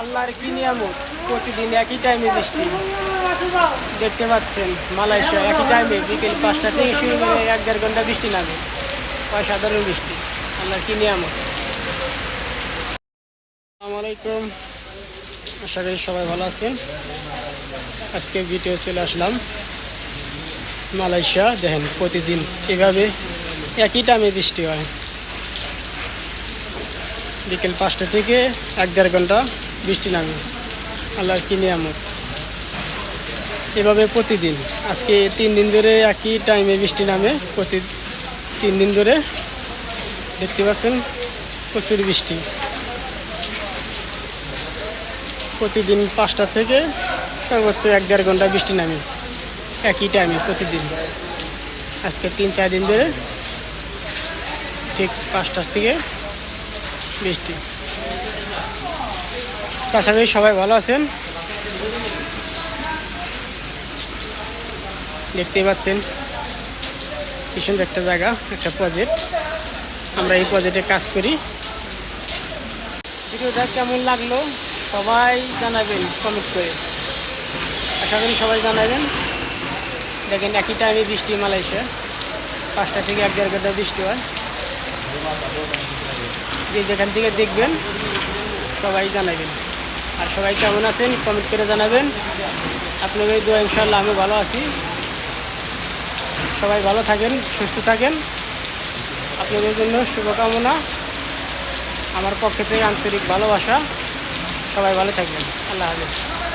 আল্লাহর কি নিয়ামত? প্রতিদিন একই টাইমে বৃষ্টি। দেখতে পাচ্ছেন, মালয়েশিয়া একই টাইমে বিকেল পাঁচটা থেকে শুরু করে এক দেড় ঘণ্টা বৃষ্টি নামে। অসাধারণ বৃষ্টি। আল্লাহর কি নিয়ামত? আসসালামু আলাইকুম। আশা করি সবাই ভালো আছেন। আজকে ভিডিও চলে আসলাম। মালয়েশিয়া, দেখেন, প্রতিদিন এভাবে একই টাইমে বৃষ্টি হয়। বিকেল পাঁচটা থেকে এক দেড় ঘণ্টা বৃষ্টি নামে। আল্লাহর কি নিয়ামত। এভাবে প্রতিদিন, আজকে তিন দিন ধরে একই টাইমে বৃষ্টি নামে, প্রতি তিন দিন ধরে দেখতে পাচ্ছেন প্রচুর বৃষ্টি। প্রতিদিন পাঁচটা থেকে সর্বোচ্চ এক দেড় ঘণ্টা বৃষ্টি নামে, একই টাইমে প্রতিদিন। আজকে তিন চার দিন ধরে ঠিক পাঁচটার থেকে বৃষ্টি। তাছাড়া সবাই ভালো আছেন। দেখতেই পাচ্ছেন কি সুন্দর একটা জায়গা, একটা প্রজেক্ট আমরা এই প্রজেক্টে কাজ করি। ভিডিওটা কেমন লাগল সবাই জানাবেন কমেন্ট করে। আশা করি সবাই জানাবেন। দেখেন একই টাইমে বৃষ্টি মালয়েশিয়া। পাঁচটা থেকে এক দেড় ঘণ্টা বৃষ্টি হয়। যেখান থেকে দেখবেন, সবাই জানাবেন। আর সবাই কেমন আছেন কমেন্ট করে জানাবেন। আপনাদের দোয়া ইনশাল্লাহ আমি ভালো আছি। সবাই ভালো থাকেন, সুস্থ থাকেন। আপনাদের জন্য শুভকামনা। আমার পক্ষে থেকে আন্তরিক ভালোবাসা। সবাই ভালো থাকবেন। আল্লাহ হাফেজ।